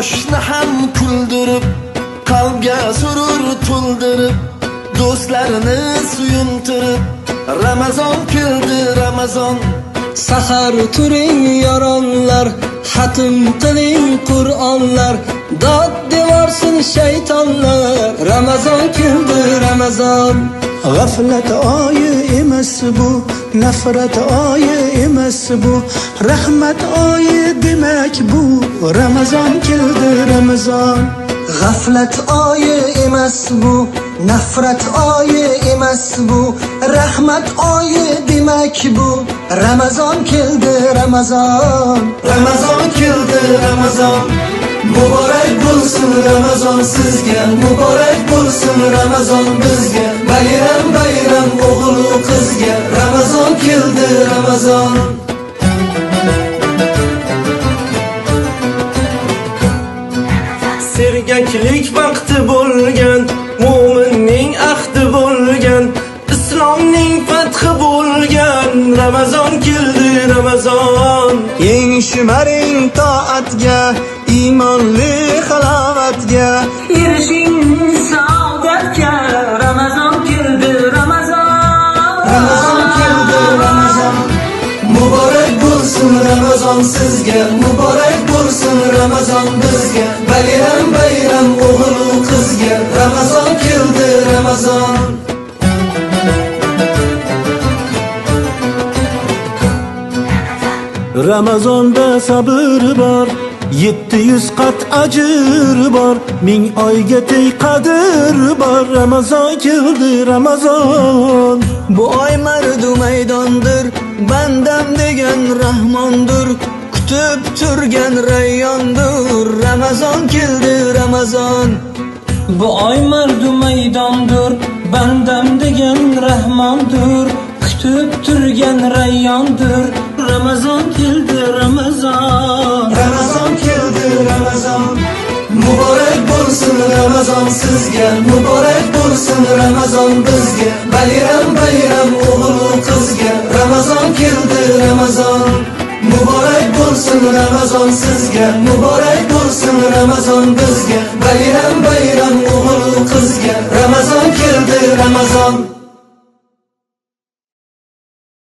suyunturib qalbga surur to'ldirib do'stlarni suyuntirib ramazon keldi ramazon. Sahar turing yoronlar Xatm qiling Qur'onlar Dod devorsin shaytonlar Ramazon keldi Ramazon غفلت آی امس بو نفرت آی امس بو رحمت آی دمک بو رمضان کلده رمضان. غفلت آی امس بو نفرت آی امس بو رحمت آی دمک بو رمضان کلده رمضان. رمضان کلده رمضان مبارک بولسن رمضان سیزگه مبارک بولسن رمضان بزگه ramazon sergaklik vaqti bo'lgan mo'minning ahdi bo'lgan islomning fathi bo'lgan. Ramazon keldi ramazon. Eng shimaring toatga, iymonli halovatga. Erishing ramazon sizga muborak bo'lsin ramazon bizga bayram bayram o'g'lu qizga ramazon keldi ramazon Ramazonda sabr bor, 700 qat ajr bor, ming oyga teng qadr bor. Ramazon keldi Ramazon. Bu oy mardu maydondir Bandam degan rahmondir Kutib turgan rayyondir Ramazon keldi Ramazon Bu oy mardu maydondir Bandam degan rahmondir Kutib turgan rayyondir Ramazon keldi Ramazon ramazon keldi ramazon muborak bo'lsin ramazon sizga muborak bo'lsin ramazon bizga bayram bayram o'g'lu bo'lsin ramazon sizga muborak bo'lsin ramazon bizga. Bayram bayram o'g'il qizga. Ramazon keldi ramazon.